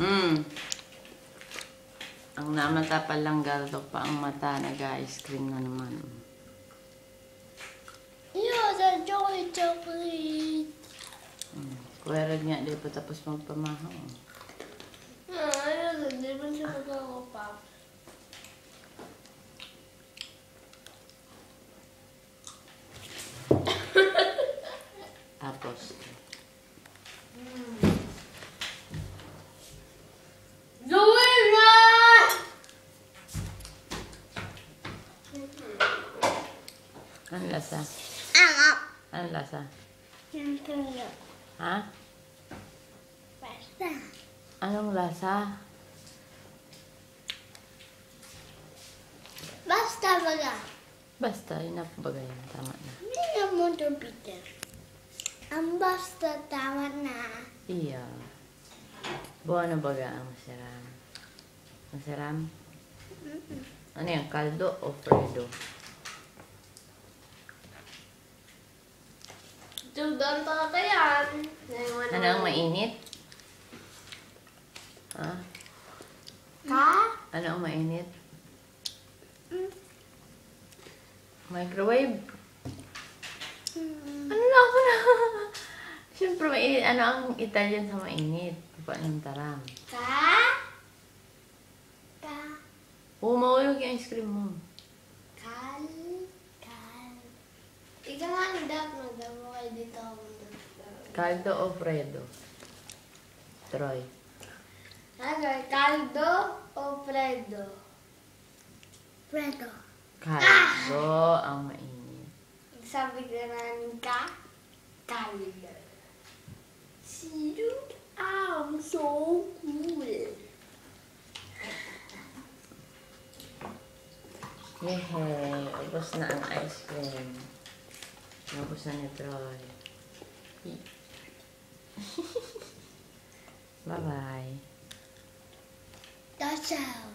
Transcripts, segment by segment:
Mm. Ang namata pa lang galdo pa ang mata, nag-ice cream na naman. Yeah, the chocolate chocolate. Mm. Kuwerag nga, di pa tapos magpamahaw. Ah, ayun, hindi mo siya magkakapap. Tapos, Gawin na! Ang lasa? Ano? Ang lasa? Na. Ha? Basta. Anong lasa? Basta baga. Basta, enough ba yan? Tama na. Hindi na mo to, Peter. Ang basta tama na. Iya. Buwan na baga ang masaram? Masaram? Ano yan? Kaldo o fredo? Tugan pa yan. Ano ang mainit? Ha? Ha? Ano ang mainit? Microwave? Ano na ako na? Siyempre mainit. Ano ang Italian sa mainit? Pa ng taram. Ka? Ka? Umawag yung ice cream mo. Kal? Kal? Ikaw ang dapat magawa kayo dito ako Caldo o fredo? Troy. Ano? Caldo o Fredo? Fredo. Caldo ang mainit. Sabi ka namin ka? Caldo. Sino? I'm so cool. Yehe, ubos na ang ice cream. non possiamo trovare. Bye bye. Ciao ciao.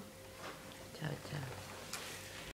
Ciao ciao.